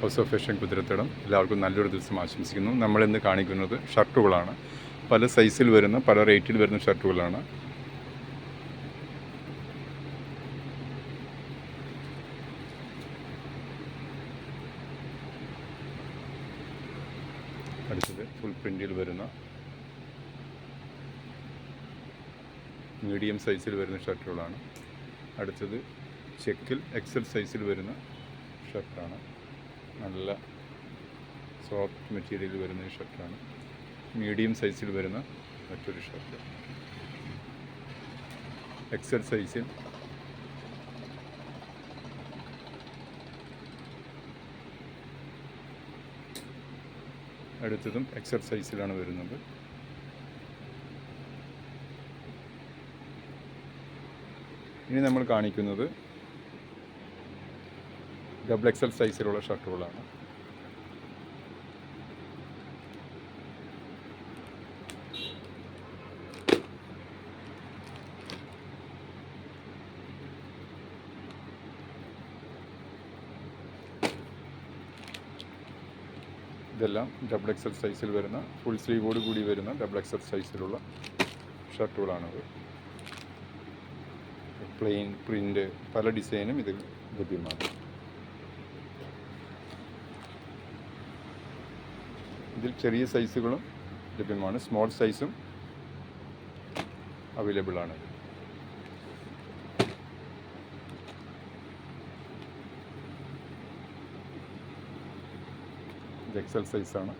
House of fashion കുതിരത്തടം എല്ലാവർക്കും നല്ലൊരു ദിവസം ആശംസിക്കുന്നു. നമ്മളിന്ന് കാണിക്കുന്നത് ഷർട്ടുകളാണ്. പല സൈസിൽ വരുന്ന പല റേറ്റിൽ വരുന്ന ഷർട്ടുകളാണ്. അടുത്തത് ഫുൾ പ്രിന്റിൽ വരുന്ന മീഡിയം സൈസിൽ വരുന്ന ഷർട്ടുകളാണ്. അടുത്തത് ചെക്കിൽ എക്സൽ സൈസിൽ വരുന്ന ഷർട്ടാണ്. നല്ല സോഫ്റ്റ് മെറ്റീരിയൽ വരുന്ന ഈ ഷർട്ടാണ് മീഡിയം സൈസിൽ വരുന്ന മറ്റൊരു ഷർട്ട് എക്സൽ സൈസിൽ അടുത്തതും എക്സൽ സൈസിലാണ് വരുന്നത്. ഇനി നമ്മൾ കാണിക്കുന്നത് ഡബിൾ എക്സൽ സൈസിലുള്ള ഷർട്ടുകളാണ്. ഇതെല്ലാം ഡബിൾ എക്സൽ സൈസിൽ വരുന്ന ഫുൾ സ്ലീവോട് കൂടി വരുന്ന ഡബിൾ എക്സൽ സൈസിലുള്ള ഷർട്ടുകളാണത് പ്ലെയിൻ പ്രിന്റ് പല ഡിസൈനും ഇതിൽ ലഭ്യമാണ്. ഇതിൽ ചെറിയ സൈസുകളും ലഭ്യമാണ്. സ്മോൾ സൈസും അവൈലബിൾ ആണ്. ഇത് എക്സൽ സൈസാണ്.